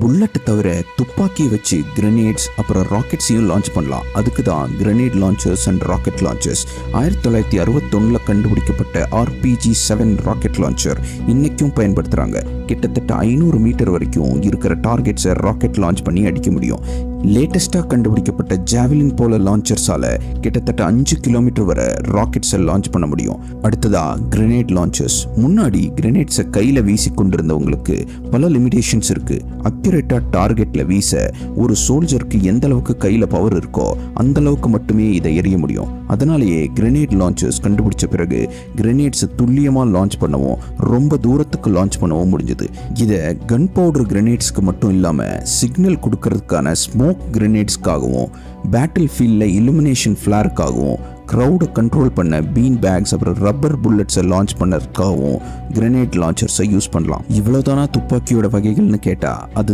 Bullet தவிர துப்பாக்கியை வச்சு கிரனேட்ஸ் அப்புறம் ராக்கெட்ஸையும் லான்ச் பண்ணலாம். அதுக்கு தான் grenade launchers and rocket launchers ஆயிரத்தி தொள்ளாயிரத்தி அறுபத்தொன்னில் கண்டுபிடிக்கப்பட்ட ஆர்பிஜி செவன் ராக்கெட் லான்ச்சர் இன்றைக்கும் பயன்படுத்துகிறாங்க கிட்டத்தட்ட ஐநூறு மீட்டர் வரைக்கும் இருக்கிற டார்கெட்ஸை ராக்கெட் லான்ச் பண்ணி அடிக்க முடியும். லேட்டஸ்ட்டாக கண்டுபிடிக்கப்பட்ட ஜாவலின் போல லான்ச்சர்ஸால் கிட்டத்தட்ட அஞ்சு கிலோமீட்டர் வரை ராக்கெட்ஸை லான்ச் பண்ண முடியும். அடுத்ததா கிரெனேட் லான்ச்சர்ஸ் முன்னாடி கிரெனேட்ஸை கையில் வீசி கொண்டிருந்தவங்களுக்கு பல லிமிடேஷன்ஸ் இருக்குது அக்யூரேட்டாக டார்கெட்டில் வீச ஒரு சோல்ஜருக்கு எந்த அளவுக்கு கையில் பவர் இருக்கோ அந்த அளவுக்கு மட்டுமே இதை எறிய முடியும். அதனாலேயே கிரெனேட் லான்ச்சர்ஸ் கண்டுபிடிச்ச பிறகு கிரெனேட்ஸை துல்லியமாக லான்ச் பண்ணவும் ரொம்ப தூரத்துக்கு லான்ச் பண்ணவும் முடிஞ்சது. இதை கன் பவுடர் கிரனேட்ஸ்க்கு மட்டும் இல்லாமல் சிக்னல் கொடுக்கறதுக்கான ஸ்மோக் கிரனேட்ஸ்க்காகவும் பேட்டில் ஃபீல்டில் இலுமினேஷன் ஃப்ளாருக்காகவும் க்ரௌடை கண்ட்ரோல் பண்ண பீன் பேக்ஸ் அப்புறம் ரப்பர் புல்லட்ஸை லான்ச் பண்ணுறதுக்காகவும் கிரனேட் லான்ச்சர்ஸை யூஸ் பண்ணலாம். இவ்வளோதானா துப்பாக்கியோட வகைகள்னு கேட்டால் அதுதான்.